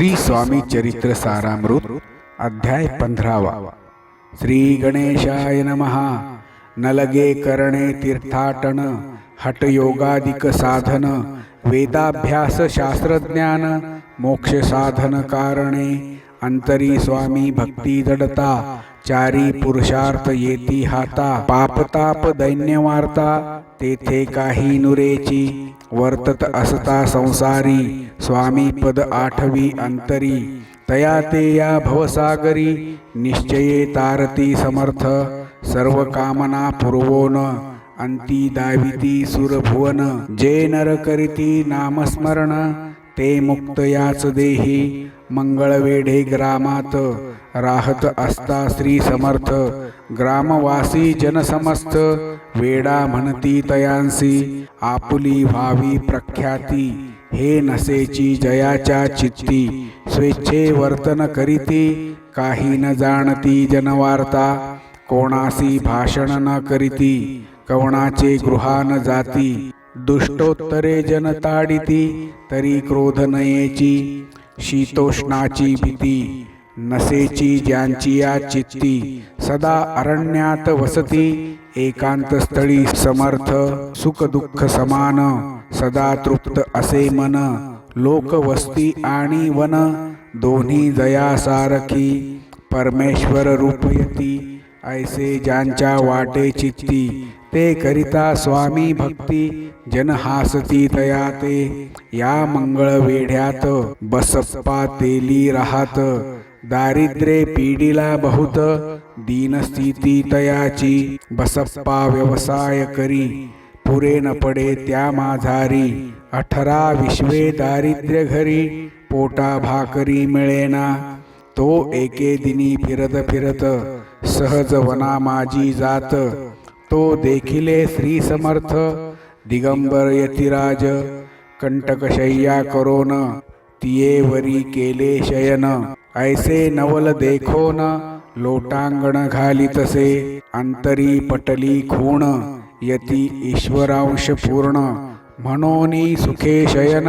श्री स्वामी चरित्र सारामृत अध्याय पंधरावा. श्री गणेशाय नमहा नलगे करणे तीर्थाटन हटयोगादिक साधन वेदाभ्यास शास्त्रज्ञान मोक्ष साधन कारणे अंतरी स्वामी भक्ती दडता चारी पुरुषार्थ येती हाता. पापताप दैन्य वार्ता. तेथे काही नुरेची वर्तत असता संसारी. स्वामी पद आठवी अंतरी. तया ते या भवसागरी. निश्चये तारती समर्थ. सर्व कामना पुरवोन. अंती दाविती सुरभुवन. जे नर करीती नामस्मरण ते मुक्त याच देही. मंगळवेढे ग्रामात राहत असता श्री समर्थ. ग्रामवासी जनसमस्त वेडा म्हणती तयांसी आपुली व्हावी प्रख्याती. हे नसेची जयाच्या चित्ती स्वेच्छे वर्तन करीती काही न जाणती जनवार्ता. कोणासी भाषण न करीती कवणाचे गृहान जाती. दुष्टोत्तरे जनताडिती तरी क्रोध नयेची. शीतोष्णाची भीती नसेची ज्यांची या चित्ती सदा अरण्यात वसती एकांत स्थळी समर्थ सुख दुःख समान सदा तृप्त असे मन लोक वस्ती आणि वन दोन्ही दया सारखी परमेश्वर रूपयती ऐसे ज्यांच्या वाटे चित्ती ते करिता स्वामी भक्ती जन हासती तया ते या मंगळ वेढ्यात बसप्पा तेली राहत दारिद्र्ये पीडिला बहुत दीनस्थिती तयाची. बसप्पा व्यवसाय करी पुरे न पडे त्या माझारी अठरा विश्वे दारिद्र्य घरी पोटा भाकरी मिळेना. तो एके दिनी फिरत फिरत सहज वना माझी जात. तो देखिले श्री समर्थ. दिगंबर यतिराज. कंटकशय्या करोन. तिये वरी केले शयन. ऐसे नवल देखोन. लोटांगण घालितसे अंतरी पटली खूण. यती ईश्वरांश पूर्ण. म्हणोनी सुखे शयन.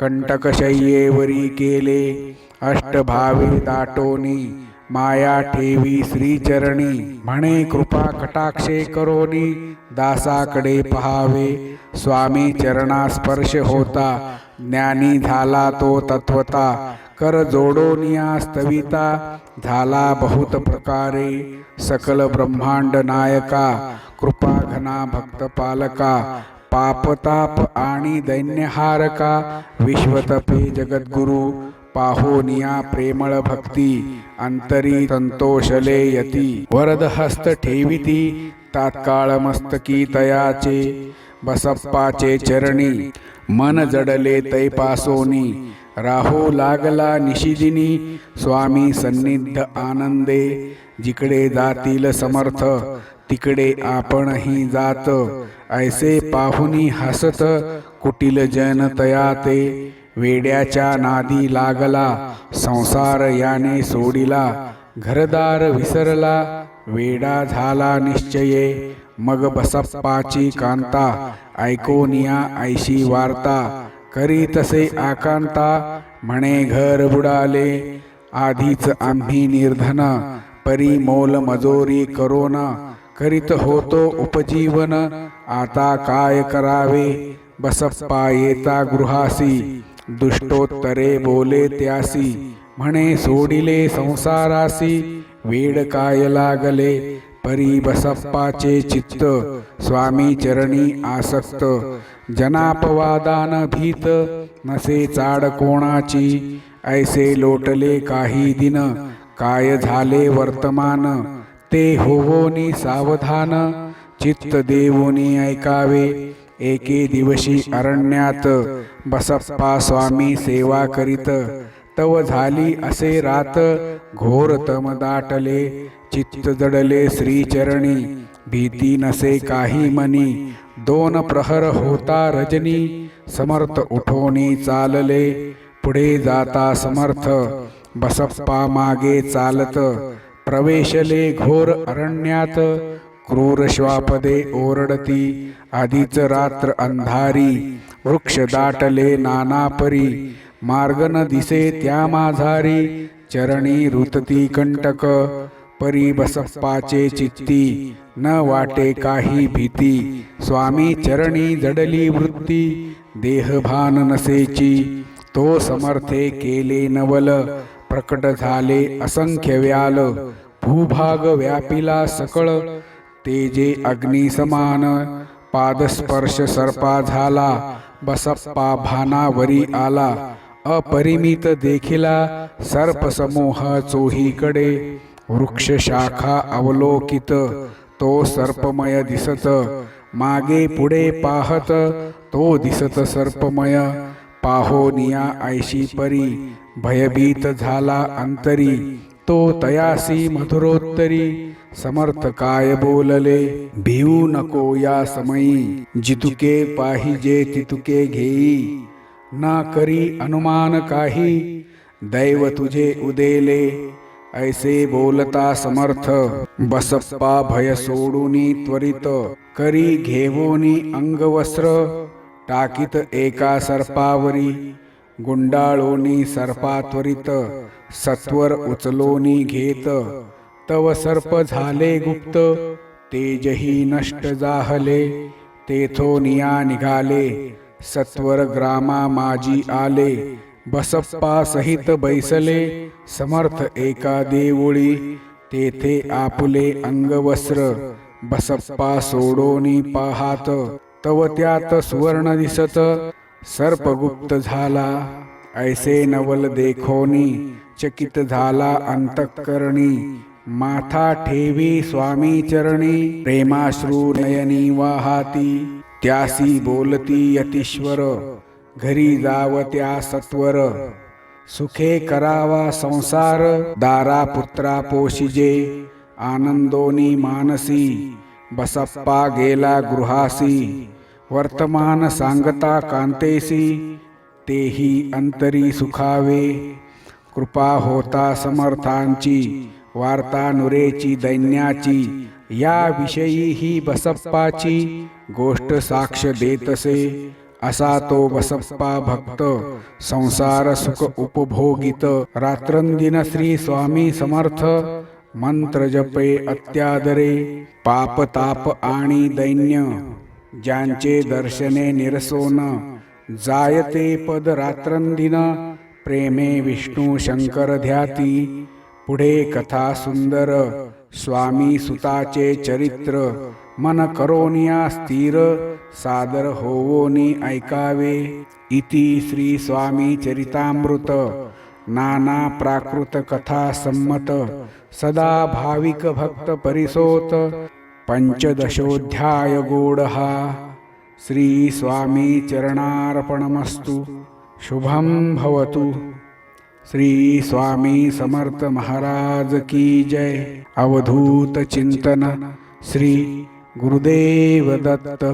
कंटकशय्येवरी केले. अष्टभावे दाटोनी. माया ठेवी श्रीचरणी. म्हणे कृपा कटाक्षे करोनी. दासाकडे पहावे. स्वामी चरणा स्पर्श होता. ज्ञानी झाला तो तत्वता. कर जोडोनिया स्तविता. झाला बहुत प्रकारे. सकल ब्रह्मांड नायका. कृपा घना भक्त पालका. पापताप आणि दैन्यहारका. विश्वतपे जगद्गुरु. पाहोनिया प्रेमळ भक्ती. अंतरी संतोषले यती वरद हस्त ठेविती तात्काळ मस्तकी तयाचे बसप्पाचे चरणी मन जडले तैपासोनी। राहो लागला निशिदिनी स्वामी सन्निध आनंदे जिकडे जातील समर्थ तिकडे आपणही जात। ऐसे पाहुनी हसत कुटील जन तयाते। वेड्याच्या नादी लागला संसार याने सोडिला घरदार विसरला वेडा झाला निश्चये. मग बसप्पाची कांता ऐकोनिया ऐशी वार्ता करी तसे आकांता म्हणे घर बुडाले. आधीच आम्ही निर्धन परी मोल मजोरी करोन करीत होतो उपजीवन आता काय करावे? बसप्पा येता गृहासी दुष्टोत्तरे बोले त्यासी म्हणे सोडिले संसारासी वेड काय लागले परी बसप्पाचे चित्त स्वामी चरणी आसक्त जनापवादान भीत नसे चाड कोणाची ऐसे लोटले काही दिन काय झाले वर्तमान ते होवोनी सावधान चित्त देवोनी ऐकावे एके दिवशी अरण्यात बसप्पा स्वामी सेवा करीत. तव झाली असे रात घोर तम दाटले चित्त जडले श्रीचरणी. भीती नसे काही मनी दोन प्रहर होता रजनी. समर्थ उठोनी चालले पुढे जाता समर्थ. बसप्पा मागे चालत प्रवेशले घोर अरण्यात. क्रूर श्वापदे ओरडती आधीच रात्र अंधारी वृक्ष दाटले नानापरी मार्ग न दिसे त्या माझारी चरणी रुतती कंटक परी बसप्पाचे चित्ती न वाटे काही भीती स्वामी चरणी जडली वृत्ती देहभान नसेची तो समर्थे केले नवल प्रकट झाले असंख्य व्याल भूभाग व्यापिला सकळ तेजे अग्निसमान पादस्पर्श सर्पा झाला बसप्पा भानावरी आला अपरिमित देखिला सर्प समूह चोहीकडे वृक्ष शाखा अवलोकित तो सर्पमय दिसत मागे पुढे पाहत तो दिसत सर्पमय पाहोनिया ऐशी परी भयभीत झाला अंतरी तो तयासी मधुरोत्तरी। समर्थ काय बोलले भिवू नको या समयी। जितुके पाहिजे तितुके घेई। ना करी अनुमान काही। दैव तुझे उदेले। ऐसे बोलता समर्थ। बसप्पा भय सोडूनी त्वरित। करी घेवोनी अंगवस्त्र। टाकीत एका सर्पावरी। गुंडाळोनी सर्पा त्वरित सत्वर उचलोनी घेत. तव सर्प झाले गुप्त तेजही नष्ट जाहले तेथोनिया निघाले. सत्वर ग्रामा माजी आले बसप्पा सहित बैसले. समर्थ एका देवळी तेथे आपुले अंगवस्त्र बसप्पा सोडोनी पाहात तव त्यात सुवर्ण दिसत. सर्पगुप्त झाला ऐसे नवल देखोनी चकित झाला अंतकरणी माथा ठेवी स्वामी चरणी प्रेमाश्रू नयनी वाहाती त्यासी बोलती यतीश्वर घरी जाव त्या सत्वर सुखे करावा संसार दारा पुत्रा पोशिजे आनंदोनी मानसी बसप्पा गेला गृहासी वर्तमान सांगता कांतेसी तेही अंतरी सुखावे. कृपा होता समर्थांची वार्ता नुरेची दैन्याची. या विषयी ही बसप्पाची गोष्ट साक्ष देतसे. असा तो बसप्पा भक्त संसार सुख उपभोगित. रात्रंदिन श्री स्वामी समर्थ मंत्र जपे अत्यादरे. पाप ताप आणि दैन्य. ज्यांचे दर्शने निरसोन जायते पद रात्रंदिन प्रेमे विष्णू शंकर ध्याती पुढे कथा सुंदर स्वामी सुताचे चरित्र मन करोनिया स्थिर सादर होवोनी ऐकावे इति श्री स्वामी चरितामृत नाना प्राकृत कथा संमत सदा भाविक भक्त परिसोत पञ्चदशोऽध्यायगूढः श्रीस्वामीचरणार्पणमस्तु। चरणार्पणमस्तु शुभं भवतु। श्रीस्वामी समर्थ महाराज की जय। अवधूत चिंतन श्री गुरुदेव दत्त